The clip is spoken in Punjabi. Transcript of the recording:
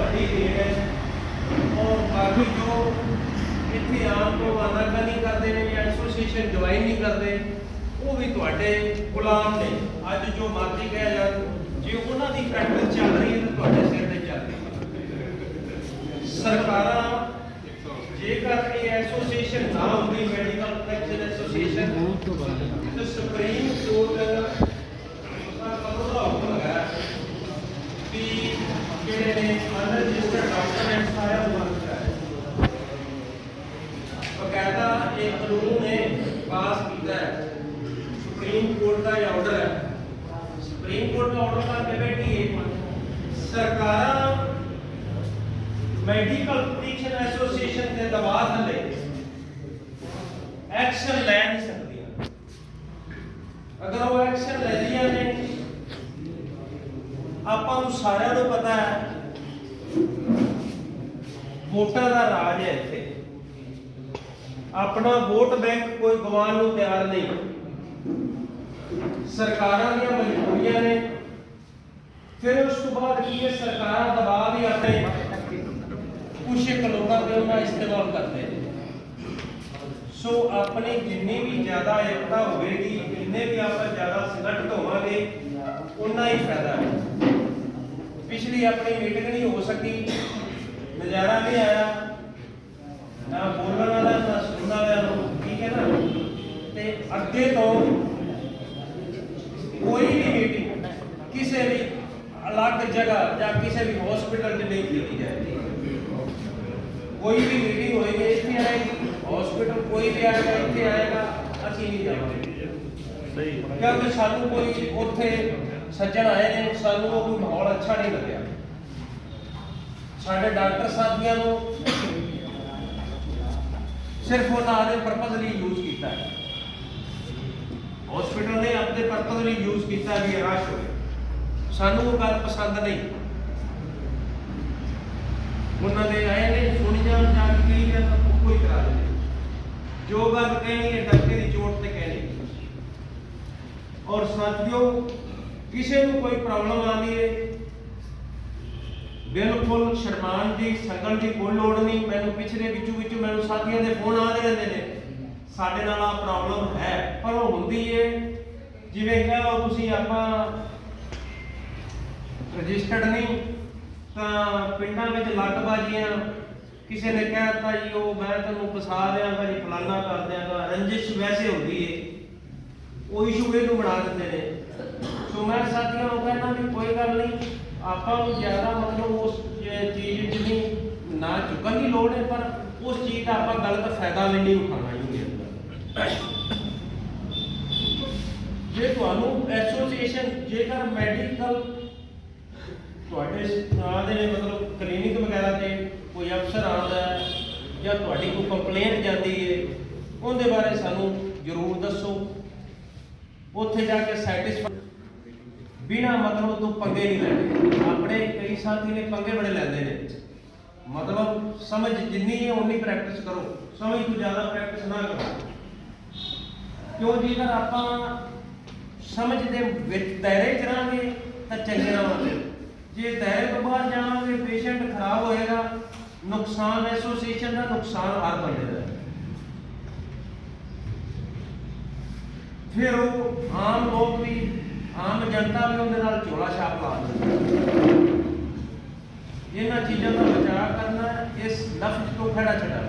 ਤੁਹਾਡੀ ਦੇਣ ਹੈ। ਔਰ ਬਾਕੀ ਜੋ ਇੱਥੇ ਆਉਣ ਤੋਂ ਆਨਾਕਾਨੀ ਕਰਦੇ ਨੇ ਜਾਂ ਐਸੋਸੀਏਸ਼ਨ ਜੁਆਇਨ ਨਹੀਂ ਕਰਦੇ, ਉਹ ਵੀ ਤੁਹਾਡੇ ਗੁਲਾਮ ਨੇ। ਅੱਜ ਜੋ ਮਰਜ਼ੀ ਕਹਿ ਜਾਣ ਜੇ ਉਹਨਾਂ ਦੀ ਪ੍ਰੈਕਟਿਸ ਚੱਲ ਰਹੀ ਹੈ ਤਾਂ ਤੁਹਾਡੇ ਸਿਰ ਤੇ ਚੱਲ ਰਹੀ ਹੈ। ਸਰਕਾਰਾਂ, ਜੇਕਰ ਇਹ ਐਸੋਸੀਏਸ਼ਨ ਨਾ ਹੁੰਦੀ ਮੈਡੀਕਲ ਪ੍ਰੈਕਟਿਸ ਐਸੋਸੀਏਸ਼ਨ ਤੇ ਸੁਪਰੀਮ ਪਾਸ ਕੀਤਾ ਹੈ ਸੁਪਰੀਮ ਕੋਰਟ ਦਾ ਇਹ ਆਰਡਰ ਹੈ। ਸੁਪਰੀਮ ਕੋਰਟ ਦਾ ਆਰਡਰ ਕਰਕੇ ਮੈਡੀਕਲ ਪ੍ਰੈਕਟੀਸ਼ਨਰ ਐਸੋਸੀਏਸ਼ਨ ਦੇ ਦਬਾਅ ਥੱਲੇ ਐਕਸ਼ਨ ਲੈ ਨਹੀਂ ਸਕਦੀਆਂ। ਅਗਰ ਉਹ ਐਕਸ਼ਨ ਲੈਂਦੀਆਂ ਨੇ, ਆਪਾਂ ਨੂੰ ਸਾਰਿਆਂ ਨੂੰ ਪਤਾ ਹੈ, ਵੋਟਾਂ ਦਾ ਰਾਜ ਹੈ ਇੱਥੇ। ਆਪਣਾ ਵੋਟ ਬੈਂਕ ਕੋਈ ਗਵਾਉਣ ਨੂੰ ਤਿਆਰ ਨਹੀਂ। ਸਰਕਾਰਾਂ ਦੀਆਂ ਮਜਬੂਰੀਆਂ ਨੇ। ਫਿਰ ਉਸ ਤੋਂ ਬਾਅਦ ਕੀ ਹੈ? ਸਰਕਾਰਾਂ ਦਬਾਅ ਵੀ ਆਪਣੇ ਕੁਛ ਇੱਕ ਦੇ ਉਹਨਾਂ ਇਸਤੇਮਾਲ ਕਰਦੇ ਸੋ ਆਪਣੀ ਜਿੰਨੀ ਵੀ ਜ਼ਿਆਦਾ ਏਕਤਾ ਹੋਵੇਗੀ, ਜਿੰਨੇ ਵੀ ਆਪਾਂ ਜ਼ਿਆਦਾ ਸੰਗਠਿਤ ਹੋਵਾਂਗੇ ਉਨਾ ਹੀ ਫਾਇਦਾ ਹੈ। ਪਿਛਲੀ ਆਪਣੀ ਮੀਟਿੰਗ ਨਹੀਂ ਹੋ ਸਕੀ। ਨਜ਼ਾਰਾ ਵੀ ਆਇਆ ਨਾ ਬੋਲਣ ਵਾਲਾ ਨਾ ਸੁਣਨ ਵਾਲਾ ਨੂੰ ਠੀਕ ਹੈ ਨਾ ਤੇ ਅੱਗੇ ਤੋਂ ਕੋਈ ਵੀ ਮੀਟਿੰਗ ਕਿਸੇ ਵੀ ਅਲੱਗ ਜਗ੍ਹਾ ਜਾਂ ਕਿਸੇ ਵੀ ਹਸਪੀਟਲ 'ਚ ਨਹੀਂ ਕੀਤੀ ਜਾਏਗੀ। ਕੋਈ ਵੀ ਮੀਟਿੰਗ ਹੋਏਗੀ ਇੱਥੇ ਆਏਗੀ। ਹਸਪੀਟਲ ਕੋਈ ਵੀ ਆਏਗਾ ਇੱਥੇ ਆਏਗਾ ਅਸੀਂ ਨਹੀਂ ਜਾਵਾਂਗੇ। ਸਹੀ। ਕਿਉਂਕਿ ਸਾਨੂੰ ਕੋਈ ਉੱਥੇ ਸੱਜਣ ਆਏ ਨੇ ਸਾਨੂੰ ਉਹ ਕੋਈ ਮਾਹੌਲ ਅੱਛਾ ਨਹੀਂ ਲੱਗਿਆ। ਸਾਡੇ ਡਾਕਟਰ ਸਾਥੀਆਂ ਨੂੰ ਸਿਰਫ ਉਹਨਾਂ ਆਦੇ ਪਰਪਸ ਲਈ ਯੂਜ਼ ਕੀਤਾ ਹੈ। ਹਸਪੀਟਲ ਨੇ ਆਪਣੇ ਪਰਪਸ ਲਈ ਯੂਜ਼ ਕੀਤਾ ਵੀ ਇਹ ਰਸ਼ ਹੋਵੇ ਸਾਨੂੰ ਉਹ ਗੱਲ ਪਸੰਦ ਨਹੀਂ। ਉਹਨਾਂ ਦੇ ਆਏ ਨੇ, ਸੁਣੀ ਜਾਣ, ਜਾ ਕੇ ਜਾਂ ਕੋਈ ਕਰਾ ਦੇ ਜੋ ਗੱਲ ਕਹਿਣੀ ਹੈ ਡਾਕਟਰ ਦੀ ਚੋਟ ਤੇ ਕਹਿਣੀ ਔਰ ਸਾਥੀਓ, ਕਿਸੇ ਨੂੰ ਕੋਈ ਪ੍ਰੋਬਲਮ ਆਉਂਦੀ ਹੈ ਬਿਲਕੁਲ ਸ਼ਰਮਾਨ ਦੀ, ਸੰਗਲ ਦੀ ਕੋਈ ਲੋੜ ਨਹੀਂ। ਮੈਨੂੰ ਪਿਛਲੇ ਵਿੱਚੋਂ ਵਿੱਚੋਂ ਮੈਨੂੰ ਸਾਥੀਆਂ ਦੇ ਫੋਨ ਆਉਂਦੇ ਰਹਿੰਦੇ ਨੇ। ਸਾਡੇ ਨਾਲ ਆ ਪ੍ਰੋਬਲਮ ਹੈ, ਪਰ ਉਹ ਹੁੰਦੀ ਹੈ ਜਿਵੇਂ ਕਹ ਲਓ ਤੁਸੀਂ ਆਪਾਂ ਰਜਿਸਟਰਡ ਨਹੀਂ, ਤਾਂ ਪਿੰਡਾਂ ਵਿੱਚ ਲੱਟਬਾਜ਼ੀਆਂ, ਕਿਸੇ ਨੇ ਕਹਿ ਦਿੱਤਾ ਜੀ, ਉਹ ਮੈਂ ਤੈਨੂੰ ਫਸਾ ਦਿਆਂਗਾ ਜੀ ਫਲਾਨਾ ਕਰ ਦਿਆਂਗਾ ਰੰਜਿਸ਼ ਵੈਸੇ ਹੁੰਦੀ ਏ। ਉਹ ਇਸ਼ੂ ਇਹਨੂੰ ਬਣਾ ਦਿੰਦੇ ਨੇ। ਸੋ ਮੈਂ ਸਾਥੀਆਂ ਨੂੰ ਕਹਿੰਦਾ ਵੀ ਕੋਈ ਗੱਲ ਨਹੀਂ, ਆਪਾਂ ਨੂੰ ਜ਼ਿਆਦਾ ਮਤਲਬ ਉਸ ਚੀਜ਼ ਵਿੱਚ ਨਹੀਂ ਨਾ ਚੁੱਕਣ ਦੀ ਲੋੜ ਹੈ ਪਰ ਉਸ ਚੀਜ਼ ਦਾ ਆਪਾਂ ਗਲਤ ਫਾਇਦਾ ਵੀ ਨਹੀਂ ਉਠਾਉਣਾ ਹੀ ਜੇ ਤੁਹਾਨੂੰ ਐਸੋਸੀਏਸ਼ਨ, ਜੇਕਰ ਮੈਡੀਕਲ ਤੁਹਾਡੇ ਨਾਲ ਦੇ ਮਤਲਬ ਕਲੀਨਿਕ ਵਗੈਰਾ ਤੇ ਕੋਈ ਅਫਸਰ ਆਉਂਦਾ ਹੈ ਜਾਂ ਤੁਹਾਡੀ ਕੋਈ ਕੰਪਲੇਂਟ ਜਾਂਦੀ ਹੈ, ਉਹਦੇ ਬਾਰੇ ਸਾਨੂੰ ਜ਼ਰੂਰ ਦੱਸੋ। ਉੱਥੇ ਜਾ ਕੇ ਸੈਟੀਸਫਾਈ ਬਿਨਾ ਮਤਲਬ ਤੋਂ ਪੰਗੇ ਨਹੀਂ ਲੈਣੇ ਆਪਣੇ ਕਈ ਸਾਥੀ ਨੇ ਪੰਗੇ ਬੜੇ ਲੈਂਦੇ ਨੇ। ਮਤਲਬ ਸਮਝ ਜਿੰਨੀ ਹੈ ਉਨੀ ਪ੍ਰੈਕਟਿਸ ਕਰੋ। ਸਮਝ ਤੋਂ ਜ਼ਿਆਦਾ ਪ੍ਰੈਕਟਿਸ ਨਾ ਕਰੋ। ਕਿਉਂ ਜੇਕਰ ਆਪਾਂ ਸਮਝ ਦੇ ਵਿੱਚ ਦਾਇਰੇ ਚ ਰਹਾਂਗੇ, ਤਾਂ ਚੰਗੇ ਰਹਾਂਗੇ ਜੇ ਦਾਇਰੇ ਤੋਂ ਬਾਹਰ ਜਾਵਾਂਗੇ ਪੇਸ਼ੈਂਟ ਖਰਾਬ ਹੋਏਗਾ, ਨੁਕਸਾਨ ਐਸੋਸੀਏਸ਼ਨ ਦਾ ਨੁਕਸਾਨ ਹਰ ਬੰਦੇ ਦਾ ਫਿਰ ਉਹ ਆਮ ਲੋਕ ਵੀ, ਆਮ ਜਨਤਾ ਵੀ ਉਹਦੇ ਨਾਲ ਝੋਲਾ ਛਾਪ ਲਾ ਦਿੰਦੀ ਇਹਨਾਂ ਚੀਜ਼ਾਂ ਦਾ ਬਚਾਅ ਕਰਨਾ ਇਸ ਲਫ਼ਜ਼ ਤੋਂ ਖੜਾ ਛਡਾਣਾ।